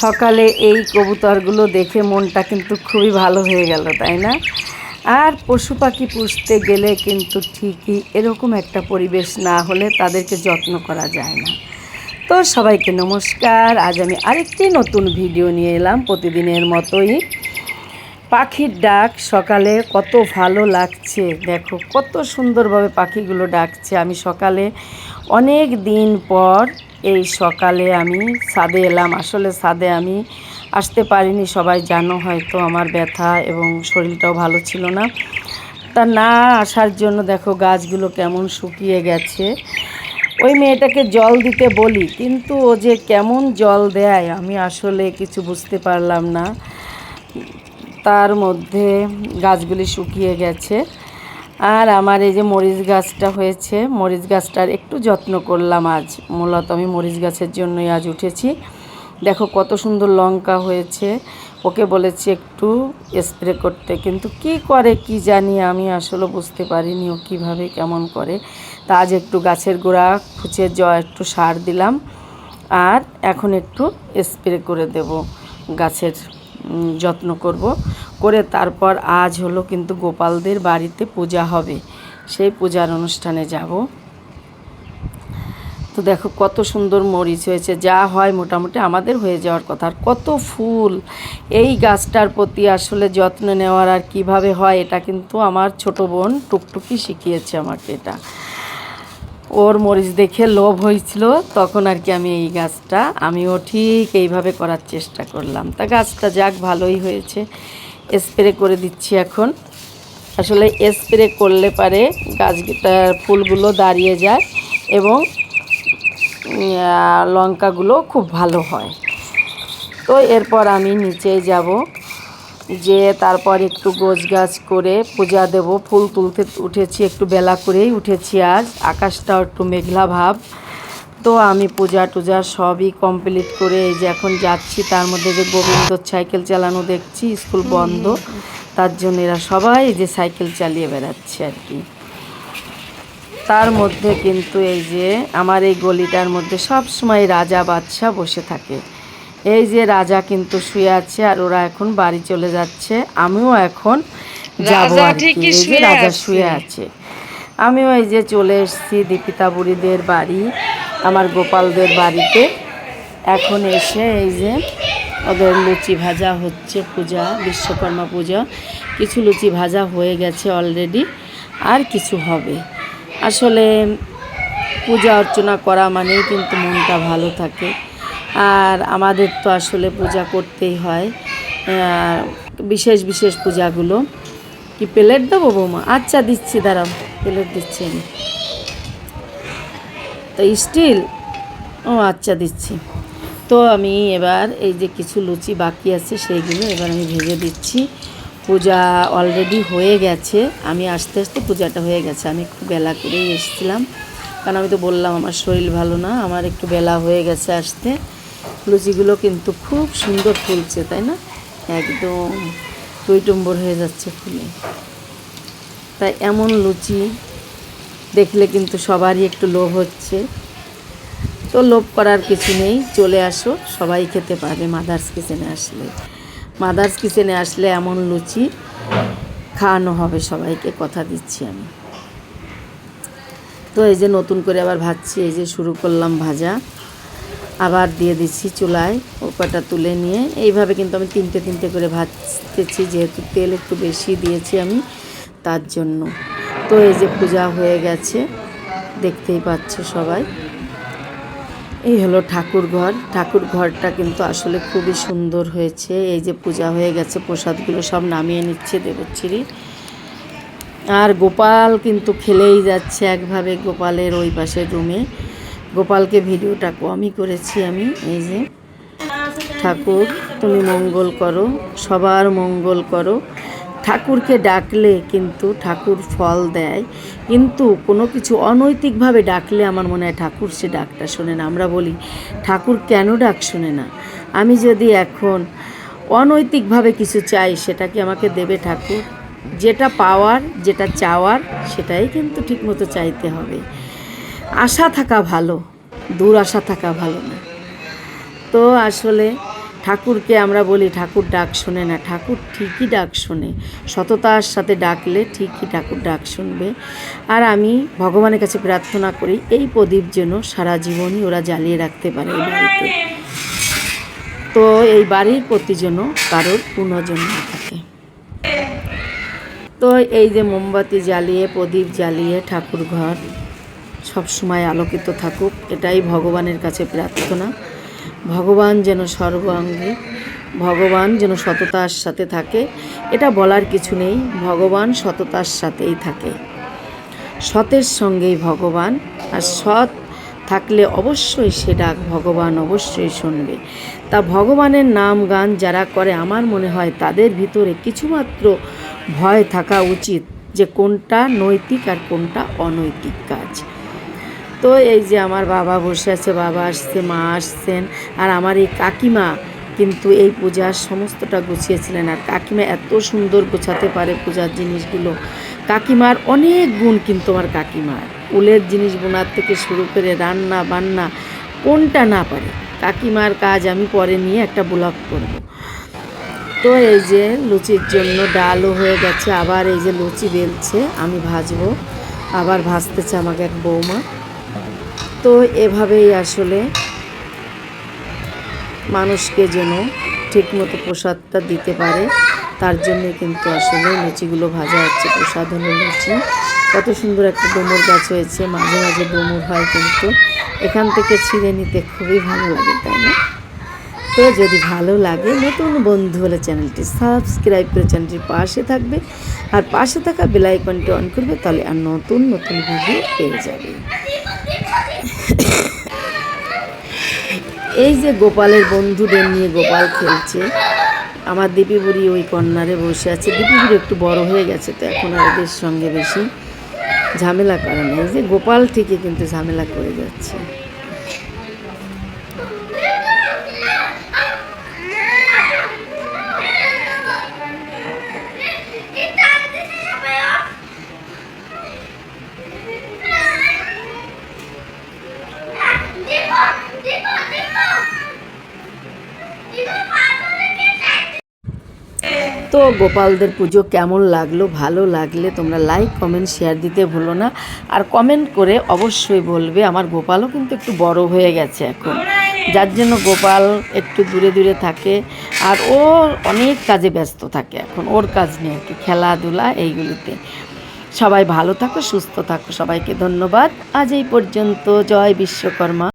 সকালে এই কবুতরগুলো দেখে মনটা কিন্তু খুবই ভালো হয়ে গেল, তাই না? আর পশু পাখি পুষতে গেলে কিন্তু ঠিকই এরকম একটা পরিবেশ না হলে তাদেরকে যত্ন করা যায় না। তো সবাইকে নমস্কার, আজ আমি আরেকটি নতুন ভিডিও নিয়ে এলাম। প্রতিদিনের মতোই পাখির ডাক সকালে কত ভালো লাগছে। দেখো, কত সুন্দরভাবে পাখিগুলো ডাকছে। আমি সকালে অনেক দিন পর এই সকালে আমি ছাদে এলাম। আসলে ছাদে আমি আসতে পারিনি, সবাই জানো হয়তো আমার ব্যথা এবং শরীরটাও ভালো ছিল না। তা না আসার জন্য দেখো গাছগুলো কেমন শুকিয়ে গেছে। ওই মেয়েটাকে জল দিতে বলি, কিন্তু ও যে কেমন জল দেয় আমি আসলে কিছু বুঝতে পারলাম না। তার মধ্যে গাছগুলি শুকিয়ে গেছে। আর আমার এই যে মরিচ গাছটা হয়েছে, মরিচ গাছটার একটু যত্ন করলাম আজ। মূলত আমি মরিচ গাছের জন্যই আজ উঠেছি। দেখো কত সুন্দর লঙ্কা হয়েছে। ওকে বলেছি একটু স্প্রে করতে, কিন্তু কি করে, কি জানি আমি আসলে বুঝতে পারিনি ও কীভাবে, কেমন করে। তা আজ একটু গাছের গোড়া খুঁচে জ, একটু সার দিলাম। আর এখন একটু স্প্রে করে দেব গাছের যত্ন করব। করে তারপর আজ হলো কিন্তু গোপালদের বাড়িতে পূজা হবে। সেই পূজার অনুষ্ঠানে যাব। তো দেখো কত সুন্দর মরিচ হয়েছে। যা হয় মোটামুটি আমাদের হয়ে যাওয়ার কথা। আর কত ফুল। এই গাছটার প্রতি আসলে যত্ন নেওয়ার আর কীভাবে হয়, এটা কিন্তু আমার ছোট বোন টুকটুকি শিখিয়েছে আমাকে এটা। ওর মরিচ দেখে লোভ হয়েছিল, তখন আর কি আমি এই গাছটা, আমিও ঠিক এইভাবে করার চেষ্টা করলাম। তা গাছটা যাক, ভালোই হয়েছে। স্প্রে করে দিচ্ছি এখন। আসলে স্প্রে করলে পারে গাছটার ফুলগুলো দাঁড়িয়ে যায় এবং লঙ্কাগুলো খুব ভালো হয়। তো এরপর আমি নিচে যাব। যে তারপর একটু গোছ গাছ করে পূজা দেব ফুল তুলতে উঠেছি একটু বেলা করেই উঠেছি আজ আকাশটাও একটু মেঘলা ভাব। তো আমি পূজা টুজা সবই কমপ্লিট করে এই যে এখন যাচ্ছি তার মধ্যে যে গোবিন্দ সাইকেল চালানো দেখছি স্কুল বন্ধ তার জন্য এরা সবাই এই যে সাইকেল চালিয়ে বেড়াচ্ছে আর কি। তার মধ্যে কিন্তু এই যে আমার এই গলিটার মধ্যে সব সময় রাজা বাদশাহ বসে থাকে। এই যে রাজা কিন্তু শুয়ে আছে আর ওরা এখন বাড়ি চলে যাচ্ছে। আমিও এখন যাব রাজা আর কি। এই যে শুয়ে রাজা আছে। শুয়ে আছে। আমিও এই যে চলে এসেছি দীপিতা বুড়িদের বাড়ি আমার গোপালদের বাড়িতে। এখন এসে এই যে ওদের লুচি ভাজা হচ্ছে পূজা বিশ্বকর্মা পূজা। কিছু লুচি ভাজা হয়ে গেছে অলরেডি আর কিছু হবে। আসলে পূজা অর্চনা করা মানেই কিন্তু মনটা ভালো থাকে। আর আমাদের তো আসলে পূজা করতেই হয়। বিশেষ বিশেষ পূজাগুলো। কি প্লেট দেবো বৌমা? আচ্ছা দিচ্ছি, দাঁড়াও, প্লেট দিচ্ছি আমি। তো স্টিল? ও আচ্ছা দিচ্ছি। তো আমি এবার এই যে কিছু লুচি বাকি আছে, সেইগুলো এবার আমি ভেজে দিচ্ছি। পূজা অলরেডি হয়ে গেছে। আমি আস্তে আস্তে পূজাটা হয়ে গেছে। আমি একটু বেলা করেই এসেছিলাম। কারণ আমি তো বললাম, আমার শরীর ভালো না, আমার একটু বেলা হয়ে গেছে আসতে। লুচিগুলো কিন্তু খুব সুন্দর ফুলছে, তাই না? একদম টইটম্বর হয়ে যাচ্ছে ফুলে। তাই এমন লুচি দেখলে কিন্তু সবারই একটু লোভ হচ্ছে। তো লোভ করার কিছু নেই, চলে আসো। সবাই খেতে পারবে মাদার্স কিচেনে আসলে। মাদার্স কিচেনে আসলে এমন লুচি খাওয়ানো হবে, সবাইকে কথা দিচ্ছি আমি। তো এই যে নতুন করে আবার ভাজছি, এই যে শুরু করলাম ভাজা। আবার দিয়ে দিচ্ছি চুলায় ও কটা তুলে নিয়ে। এইভাবে কিন্তু আমি তিনটে তিনটে করে ভাজতেছি, যেহেতু তেল একটু বেশি দিয়েছি আমি তার জন্য। তো এই যে পূজা হয়ে গেছে, দেখতেই পাচ্ছ সবাই। এই হলো ঠাকুর ঘর। ঠাকুর ঘরটা কিন্তু আসলে খুবই সুন্দর হয়েছে। এই যে পূজা হয়ে গেছে, প্রসাদগুলো সব নামিয়ে নিচ্ছে দেবচ্ছিরি আর গোপাল কিন্তু খেলেই যাচ্ছে একভাবে গোপালের ওই পাশের রুমে। গোপালকে ভিডিওটা কমই করেছি আমি, এই যে। ঠাকুর, তুমি মঙ্গল করো, সবার মঙ্গল করো। ঠাকুরকে ডাকলে কিন্তু ঠাকুর ফল দেয়, কিন্তু কোনো কিছু অনৈতিকভাবে ডাকলে আমার মনে হয় ঠাকুর সে ডাকটা শোনে না। আমরা বলি, ঠাকুর কেন ডাক শোনে না? আমি যদি এখন অনৈতিকভাবে কিছু চাই, সেটা কি আমাকে দেবে ঠাকুর? যেটা পাওয়ার, যেটা চাওয়ার, সেটাই কিন্তু ঠিকমতো চাইতে হবে। আশা থাকা ভালো, দূর আশা থাকা ভালো না। তো আসলে ঠাকুরকে আমরা বলি, ঠাকুর ডাক শোনে না, ঠাকুর ঠিকই ডাক শোনে। সততার সাথে ডাকলে ঠিকই ঠাকুর ডাক শুনবে। আর আমি ভগবানের কাছে প্রার্থনা করি, এই প্রদীপ যেন সারা জীবনই ওরা জ্বালিয়ে রাখতে পারে এই বাড়িতে। তো এই বাড়ির প্রতি যেন কারোর পুনর্জন থাকে। তো এই যে মোমবাতি জ্বালিয়ে, প্রদীপ জ্বালিয়ে ঠাকুর ঘর সবসময় আলোকিত থাকুক, এটাই ভগবানের কাছে প্রার্থনা। ভগবান যেন সর্বাঙ্গে, ভগবান যেন সততার সাথে থাকে, এটা বলার কিছু নেই, ভগবান সততার সাথেই থাকে। সতের সঙ্গেই ভগবান, আর সৎ থাকলে অবশ্যই সে ডাক ভগবান অবশ্যই শুনবে। তা ভগবানের নাম গান যারা করে, আমার মনে হয় তাদের ভিতরে কিছুমাত্র ভয় থাকা উচিত যে কোনটা নৈতিক আর কোনটা অনৈতিক কাজ। তো এই যে আমার বাবা বসে আছে, বাবা আসছে, মা আসছেন, আর আমার এই কাকিমা কিন্তু এই পূজার সমস্তটা গুছিয়েছিলেন। আর কাকিমা এত সুন্দর গোছাতে পারে পূজার জিনিসগুলো। কাকিমার অনেক গুণ কিন্তু আমার কাকিমার। উলের জিনিস বোনার থেকে শুরু করে রান্না বান্না, কোনটা না পারে। কাকিমার কাজ আমি পরে নিয়ে একটা ব্লগ করব। তো এই যে লুচির জন্য ডালও হয়ে গেছে, আবার এই যে লুচি বেলছে, আমি ভাজবো। আবার ভাজতেছে আমাকে এক বৌমা। তো এভাবেই আসলে মানুষকে যেন ঠিকমতো প্রসাদটা দিতে পারে, তার জন্য কিন্তু আসলে লুচিগুলো ভাজা হচ্ছে প্রসাদ হলো লুচি। কত সুন্দর একটা ডুমুর গাছ হয়েছে, মাঝে মাঝে ডুমুর হয় কিন্তু এখান থেকে ছিঁড়ে নিতে খুবই ভালো লাগে, তাই না? তো যদি ভালো লাগে, নতুন বন্ধু হলে চ্যানেলটি সাবস্ক্রাইব করে চ্যানেলটির পাশে থাকবে। আর পাশে থাকা বেলাইকনটি অন করবে, তাহলে আর নতুন নতুন ভিডিও পেয়ে যাবে। এই যে গোপালের বন্ধুদের নিয়ে গোপাল খেলছে, আমার দীপি বুড়ি ওই কন্যারে বসে আছে। দীপি বুড়ি একটু বড় হয়ে গেছে তো এখন আর ওদের সঙ্গে বেশি ঝামেলা করে না। এই যে গোপাল থেকে কিন্তু ঝামেলা করে যাচ্ছে। তো গোপালদের পুজো কেমন লাগল? ভালো লাগলে তোমরা লাইক কমেন্ট শেয়ার দিতে ভুলো না। আর কমেন্ট করে অবশ্যই বলবে, আমার গোপালও কিন্তু একটু বড় হয়ে গেছে এখন। যার জন্য গোপাল একটু দূরে দূরে থাকে, আর ও অনেক কাজে ব্যস্ত থাকে এখন, ওর কাজ নিয়ে আর কি, খেলাধুলা এইগুলিতে। সবাই ভালো থাকো, সুস্থ থাকো, সবাইকে ধন্যবাদ। আজ এই পর্যন্ত, জয় বিশ্বকর্মা।